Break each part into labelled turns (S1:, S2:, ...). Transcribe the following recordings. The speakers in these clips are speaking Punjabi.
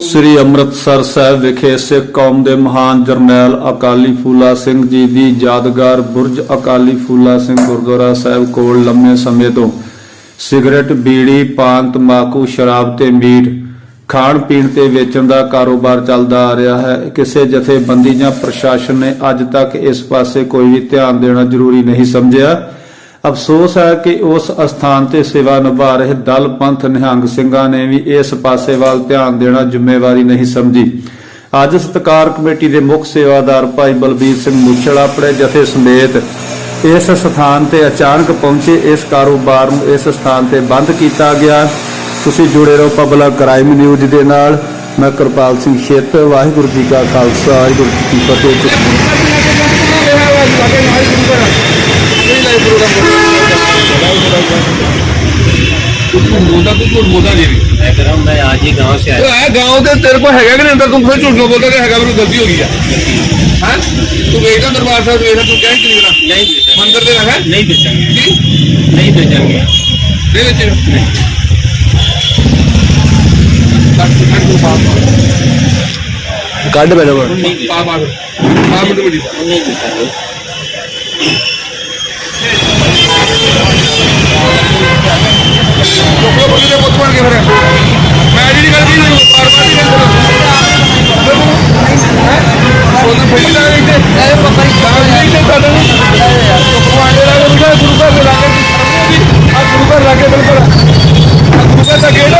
S1: ਸ੍ਰੀ ਅੰਮ੍ਰਿਤਸਰ ਸਾਹਿਬ ਵਿਖੇ ਸਿੱਖ ਕੌਮ ਦੇ ਮਹਾਨ ਜਰਨੈਲ ਅਕਾਲੀ ਫੂਲਾ ਸਿੰਘ ਜੀ ਦੀ ਯਾਦਗਾਰ ਬੁਰਜ ਅਕਾਲੀ ਫੂਲਾ ਸਿੰਘ ਗੁਰਦੁਆਰਾ ਸਾਹਿਬ ਕੋਲ ਲੰਮੇ ਸਮੇਂ ਤੋਂ ਸਿਗਰਟ, ਬੀੜੀ, ਪਾਨ, ਤੰਬਾਕੂ, ਸ਼ਰਾਬ ਤੇ ਮੀਟ ਖਾਣ ਪੀਣ ਤੇ ਵੇਚਣ ਦਾ ਕਾਰੋਬਾਰ ਚੱਲਦਾ ਆ ਰਿਹਾ ਹੈ। ਕਿਸੇ ਜਥੇਬੰਦੀ ਜਾਂ ਪ੍ਰਸ਼ਾਸਨ ਨੇ ਅੱਜ ਤੱਕ ਇਸ ਪਾਸੇ ਕੋਈ ਵੀ ਧਿਆਨ ਦੇਣਾ ਜ਼ਰੂਰੀ ਨਹੀਂ ਸਮਝਿਆ। ਅਫਸੋਸ ਹੈ ਕਿ ਉਸ ਅਸਥਾਨ ਤੇ ਸੇਵਾ ਨਿਭਾ ਰਹੇ ਦਲ ਪੰਥ ਨਿਹੰਗ ਸਿੰਘਾਂ ਨੇ ਵੀ ਇਸ ਪਾਸੇ ਵੱਲ ਧਿਆਨ ਦੇਣਾ ਜ਼ਿੰਮੇਵਾਰੀ ਨਹੀਂ ਸਮਝੀ। ਅੱਜ ਸਤਕਾਰ ਕਮੇਟੀ ਦੇ ਮੁੱਖ ਸੇਵਾਦਾਰ ਭਾਈ ਬਲਬੀਰ ਸਿੰਘ ਮੁੱਛਲ ਆਪਣੇ ਜਥੇ ਸਮੇਤ ਇਸ ਸਥਾਨ ਤੇ ਅਚਾਨਕ ਪਹੁੰਚੇ। ਇਸ ਕਾਰੋਬਾਰ ਨੂੰ ਇਸ ਸਥਾਨ ਤੇ ਬੰਦ ਕੀਤਾ ਗਿਆ। ਤੁਸੀਂ ਜੁੜੇ ਰਹੋ ਪਬਲਿਕ ਕ੍ਰਾਈਮ ਨਿਊਜ਼ ਦੇ ਨਾਲ। ਮੈਂ ਕਿਰਪਾਲ ਸਿੰਘ ਛੇਤ, ਵਾਹਿਗੁਰੂ ਜੀ ਕਾ ਖਾਲਸਾ, ਵਾਹਿਗੁਰੂ ਜੀ ਕੀ ਫਤਿਹ।
S2: ਮੋਦਾ ਤੂੰ ਕੋਈ ਮੋਦਾ ਨਹੀਂ ਮੈਂ ਕਹ ਰਹਾ ਹਾਂ ਮੈਂ ਅੱਜ ਹੀ ਗਾਂਵ ਸੇ ਆਇਆ ਆ ਗਾਂਵ ਦੇ ਤੇਰੇ ਕੋ ਹੈਗਾ ਕਿ ਨਹੀਂ ਅੰਦਰ ਤੂੰ ਫਿਰ ਝੂਠ ਬੋਲਦਾ ਕਿ ਹੈਗਾ ਮੈਨੂੰ ਗਲਤੀ ਹੋ ਗਈ ਆ ਹਾਂ ਤੂੰ ਵੇਖਦਾ ਦਰਬਾਰ ਸਾਹਿਬ ਵੇਖਦਾ ਤੂੰ ਕਹਿ ਕਿ ਨਹੀਂ ਨਹੀਂ ਬੇਚਾ ਮੰਦਰ ਦੇ ਰਹਾ ਨਹੀਂ ਬੇਚਾਂਗੇ ਜੀ ਨਹੀਂ ਬੇਚਾਂਗੇ ਦੇ ਵਿੱਚ ਨਹੀਂ ਕੱਢ ਬੈਠੋ ਬਾਬਾ ਬਾਬਾ ਬਾਬਾ ਨਹੀਂ ਬੇਚਾਂਗੇ लोगों को मुझे बोतवान के बारे में मैं आईडी कार्ड भी नहीं बार बार नहीं बोला तो बोली ना रही थे अरे पकड़ी कहाँ नहीं थे दादा तो को आने लगा मुझे गुरु का लगा और गुरु का लगे बिल्कुल गुरु का गेट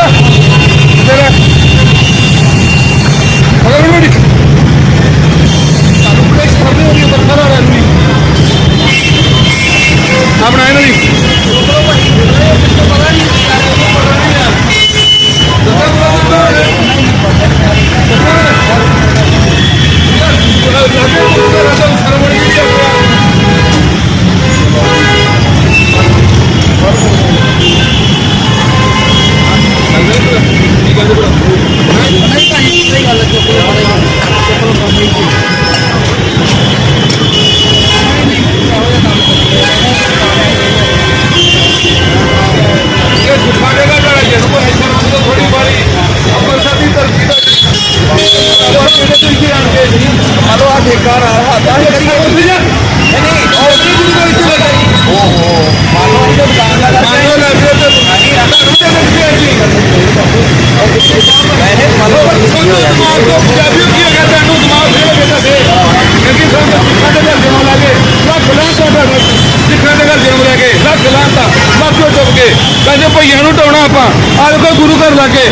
S2: ਕਹਿੰਦੇ ਭਈਆਂ ਨੂੰ ਢਾਉਣਾ ਆਪਾਂ। ਆ ਦੇਖੋ ਗੁਰੂ ਘਰ ਲਾਗੇ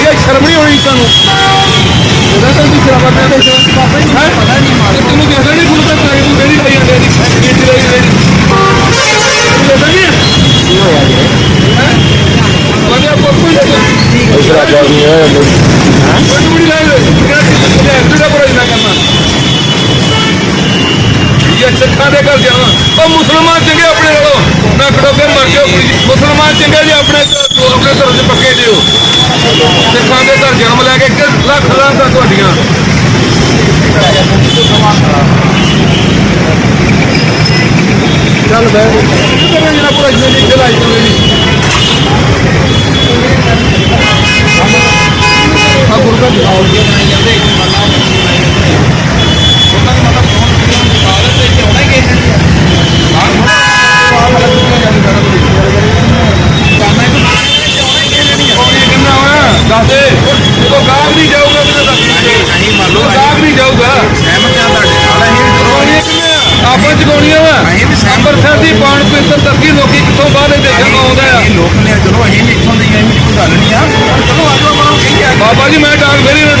S2: ਇਹ ਸ਼ਰਮ ਨਹੀਂ ਹੋਣੀ ਤੁਹਾਨੂੰ ਉਹਦਾ ਤਾਂ ਤੁਸੀਂ ਸ਼ਰਾਬਾ ਕਰਦੇ ਹੋ ਬਾਬਾ ਜੀ ਪਤਾ ਨਹੀਂ ਮਾਰ ਤੈਨੂੰ ਕਹਿੰਦਾ ਨਹੀਂ ਗੁਰੂ ਘਰ ਲਾਗੇ ਤੂੰ ਕਿਹੜੀ ਲਈ ਜਾਂਦੇ ਨਹੀਂ ਕਿਹੜੀ ਲਈ ਜਾਂਦੇ ਨਹੀਂ ਨਹੀਂ ਕੀ ਹੋਇਆ ਜੀ? ਹੈ? ਆਪੋ ਕੋਈ ਨਹੀਂ
S1: ਸ਼ਰਾਬਾ ਨਹੀਂ ਹੈ
S2: ਕੋਈ ਨਹੀਂ ਲਾਏ ਕਿਹੜਾ ਕਿਹੜਾ ਬੜਾ ਨਾ ਕਰਨਾ ਇਹ ਸਿੱਖਾਂ ਦੇ ਉਹ ਮੁਸਲਮਾਨ ਚੰਗੇ ਆਪਣੇ ਨਾਲੋਂ। ਨਾ ਖੜੋ ਮਰ ਜਾਓ ਮੁਸਲਮਾਨ ਚੰਗੇ ਜੀ ਆਪਣੇ ਆਪਣੇ ਘਰ ਦੇ ਪੱਕੇ ਦਿਓ ਸਿੱਖਾਂ ਦੇ ਘਰ ਜਨਮ ਲੈ ਕੇ ਲੱਖ ਲਾਂਤਾਂ ਤੁਹਾਡੀਆਂ। ਚੱਲ ਬੈ ਕਿਤੇ ਜਿਹੜਾ ਪੂਰਾ ਜਿੰਦਗੀ ਚਲਾਈ ਜਾਂਦੇ ਆ ਗੁਰੂ ਦਾ ਦਿਖਾਓ। ਜੀ ਦੱਸ ਅੰਮ੍ਰਿਤਸਰ ਦੀ ਬਾਣ ਪੇਤਰ ਤੱਕੀ ਲੋਕੀ ਕਿੱਥੋਂ ਬਾਹਰ ਦੇ ਦੇਸ਼ਾਂ ਤੋਂ ਆਉਂਦੇ ਆ।
S3: ਇਹ ਲੋਕ ਨੇ ਚਲੋ ਅਸੀਂ ਵੀ ਇੱਥੋਂ ਦੇ ਹੀ ਹਾਂ, ਇਹ ਵੀ ਕੋਈ ਗੱਲ ਨਹੀਂ ਆ। ਚਲੋ ਆਜੋ ਆਪਾਂ ਨੂੰ ਕਹੀ ਆ
S2: ਬਾਬਾ ਜੀ ਮੈਂ ਡਾਂਗ ਫੇਰੀ ਨਾ।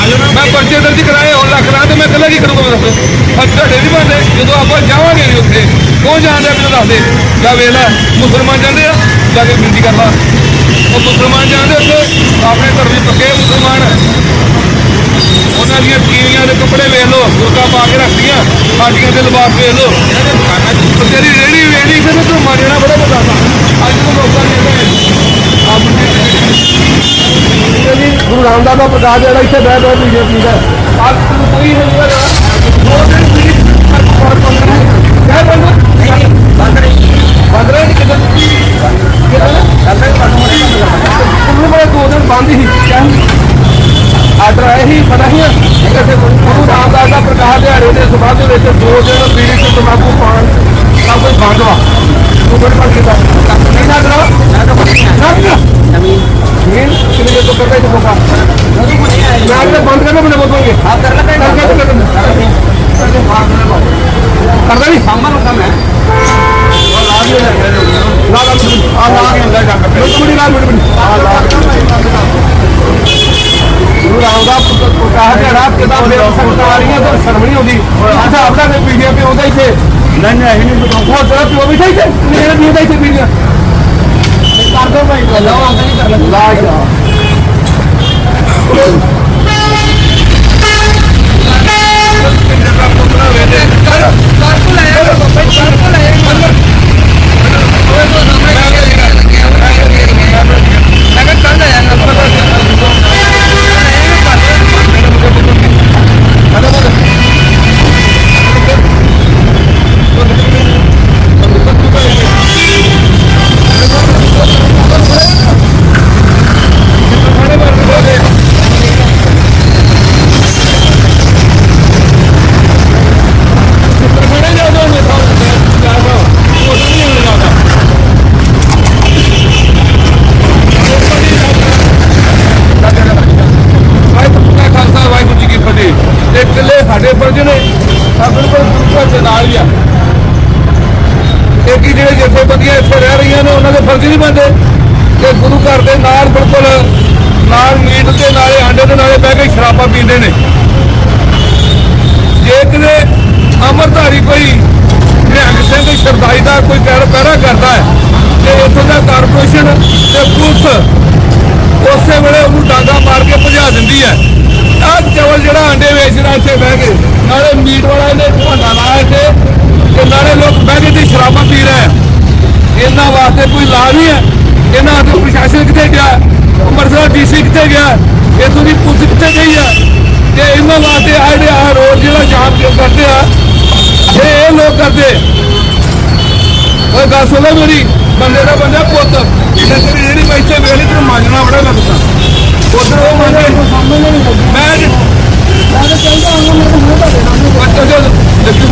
S3: ਆਜੋ ਨਾ।
S2: ਮੈਂ ਪਰਚੇ ਦਰਜ ਕਰਾਏ ਹੁਣ ਲੱਖ ਰਾਂ ਤੇ ਮੈਂ ਇਕੱਲਾ ਕੀ ਕਰੂੰਗਾ ਮੈਂ ਦੱਸੋ? ਅੱਜ ਤੁਹਾਡੇ ਨਹੀਂ ਬੰਦੇ ਜਦੋਂ ਆਪਾਂ ਜਾਵਾਂਗੇ ਨਹੀਂ ਉੱਥੇ ਕੌਣ ਜਾਣਦਾ ਮੈਨੂੰ ਦੱਸ ਦੇ। ਜਾ ਵੇਖ ਲੈ ਮੁਸਲਮਾਨ ਜਾਂਦੇ ਆ ਜਾ ਕੇ ਬੇਨਤੀ ਕਰ ਲਾ। ਉਹ ਮੁਸਲਮਾਨ ਜਾਂਦੇ ਉੱਥੇ ਆਪਣੇ ਧਰਮ ਦੇ ਪੱਕੇ ਮੁਸਲਮਾਨ। ਉਹਨਾਂ ਦੀਆਂ ਤੀਵੀਆਂ ਦੇ ਕੱਪੜੇ ਵੇਖ ਲਓ ਗੁਰਕਾ ਪਾ ਕੇ ਰੱਖਦੀਆਂ ਸਾਡੀਆਂ ਦੇ ਲਿਬਾਸ ਵੇਖ ਲਓ
S3: ਦੇ ਦੁਕਾਨਾਂ
S2: ਤੇਰੀ ਰੇੜੀ ਵੇੜੀ ਫਿਰ ਤੂੰ ਮਾਰਨਾ ਬੜਾ ਬਤਾ ਅੱਜ ਤੋਂ ਲੋਕਾਂ ਨੇ ਆਪਣੇ ਗੁਰੂ ਰਾਮਦਾਸ ਦਾ ਪ੍ਰਕਾਸ਼ ਜਿਹੜਾ ਇੱਥੇ ਬਹਿ ਬਹਿ ਪੀਜੇ ਪੀਦਾ ਅੱਜ ਤੂੰ ਕੋਈ ਹੈ ਨਹੀਂ ਦੋ ਦਿਨ ਪੀ ਪਰ ਪੰਦਰਾਂ ਕਹਿ ਬੰਦ
S3: ਨਹੀਂ
S2: ਬੰਦ ਰਹੇ ਕਿਤੇ ਉਹਨੂੰ ਬੜੇ ਦੋ ਦਿਨ ਬੰਦ ਹੀ ਆਰਡਰ ਆਏ ਹੀ ਪਤਾ ਹੀ ਕਿ ਗੁਰੂ ਰਾਮਦਾਸ ਦਾ ਪ੍ਰਕਾਸ਼ ਦਿਹਾੜੇ ਦੇ ਸਬੰਧ ਵਿੱਚ ਦੋ ਦਿਨ ਬੀੜੀ ਤੇ ਤਮਾਕੂ ਪਾਣ ਸਭ ਕੁਝ ਬੰਦ ਵਾ ਤੂੰ ਬੜੀ ਬੰਦ ਕੀਤਾ ਨਹੀਂ ਨਾ ਕਰਾ ਨਾ ਕਰਾ ਜ਼ਮੀਨ ਜ਼ਮੀਨ ਕਿੰਨੇ ਦੇ ਤੋਂ ਕਰਦਾ ਇਹ ਹੋਗਾ ਮੈਂ ਅਗਲੇ ਬੰਦ ਕਰਨਾ ਬਣੇ ਬੋਲੋਗੇ ਹਾਂ ਕਰ ਲੈ ਕਰ ਕਰ ਕਰਦਾ ਨਹੀਂ ਸਾਮਾਨ ਨੂੰ ਕੰਮ ਹੈ ਲਾ ਲਾ ਆ ਲਾ ਕੇ ਅੰਦਰ ਜਾ ਕੇ ਬੜੀ ਲਾ ਬੜੀ ਆ ਲਾ ਗੁਰੂ ਰਾਮਦਾਸ ਪ੍ਰਕਾਸ਼ ਦੇ ਰਾਤ ਕਿਦਾਂ ਫੇਰ ਸਰਕਾਰੀਆਂ ਤੋਂ ਸ਼ਰਮ ਨਹੀਂ ਆਉਂਦੀ ਅੱਛਾ ਆਪਣਾ ਤੇ ਪੀੜੀਆਂ ਤੇ ਆਉਂਦਾ ਇੱਥੇ। ਨਹੀਂ ਨਹੀਂ ਨਹੀਂ ਉਹ ਤੇਰਾ ਪਿਓ ਵੀ ਇੱਥੇ ਮੇਰੇ ਵੀ ਇੱਥੇ ਪੀੜੀਆਂ ਕਰ ਦੋ ਭਾਈ ਲਾ ਆਉਂਦਾ ਨਹੀਂ ਕਰ ਲੈ ਜਥੇਬੰਦੀਆਂ ਇੱਥੇ ਰਹਿ ਰਹੀਆਂ ਨੇ, ਉਹਨਾਂ ਦੇ ਫਰਜ਼ ਨਹੀਂ ਬਣਦੇ। ਕਿ ਗੁਰੂ ਘਰ ਦੇ ਨਾਲ ਬਿਲਕੁਲ, ਨਾਲ ਮੀਟ ਦੇ ਨਾਲੇ ਆਂਡੇ ਦੇ ਨਾਲੇ ਬਹਿ ਕੇ ਸ਼ਰਾਬਾਂ ਪੀਂਦੇ ਨੇ। ਜੇ ਕਿਤੇ ਅਮਰਧਾਰੀ ਕੋਈ ਨਿਹੰਗ ਸਿੰਘ ਸ਼ਰਦਾਈ ਦਾ ਕੋਈ ਪੈਰ ਪੈਰਾ ਕਰਦਾ ਹੈ, ਤੇ ਇੱਥੋਂ ਦਾ ਕਾਰਪੋਰੇਸ਼ਨ ਤੇ ਪੁਲਿਸ ਉਸੇ ਵੇਲੇ ਉਹਨੂੰ ਡਾਂਗਾ ਮਾਰ ਕੇ ਭਜਾ ਦਿੰਦੀ ਹੈ। ਆਹ ਚਵਲ ਜਿਹੜਾ ਆਂਡੇ ਵੇਚਦਾ ਇੱਥੇ ਬਹਿ ਕੇ, ਨਾਲੇ ਮੀਟ ਵਾਲਾ ਇਹਨੇ ਭਾਂਡਾ ਲਾਇਆ ਇੱਥੇ, ਤੇ ਨਾਲੇ ਲੋਕ ਬਹਿ ਕੇ ਤੇ ਸ਼ਰਾਬਾਂ ਪੀ ਰਹੇ ਆ ਇਹਨਾਂ ਵਾਸਤੇ ਕੋਈ ਲਾਭ ਨਹੀਂ ਹੈ। ਇਹਨਾਂ ਤੋਂ ਪ੍ਰਸ਼ਾਸਨ ਕਿੱਥੇ ਗਿਆ ਅੰਮ੍ਰਿਤਸਰ ਡੀਸੀ ਕਿੱਥੇ ਗਿਆ ਇੱਥੋਂ ਦੀ ਪੁਲਿਸ ਕਿੱਥੇ ਗਈ ਹੈ? ਤੇ ਇਹਨਾਂ ਵਾਸਤੇ ਜਿਹੜੇ ਆ ਰੋਡ ਜਿਹੜਾ ਜਾਮ ਕਿਉਂ ਕਰਦੇ ਆ ਜੇ ਇਹ ਲੋਕ ਕਰਦੇ। ਓਏ ਗੱਲ ਸੁਣੋ ਮੇਰੀ। ਬੰਦੇ ਦਾ ਬੰਦਾ ਪੁੱਤ। ਤੇਰੀ ਜਿਹੜੀ ਮੈਂ ਇੱਥੇ ਵੇਲੀ ਤੈਨੂੰ ਮੰਨਣਾ ਬੜਾ ਲੱਗਦਾ। ਉਧਰ ਉਹ ਮੰਗੇ ਮੈਂ ਮੈਂ ਚਾਹੀਦਾ ਹਾਂ ਮੈਂ ਤਾਂ ਮੂੰਹ ਤਾਂ ਦੇਣਾ। ਅੱਛਾ ਜੋ ਦੇਖੀ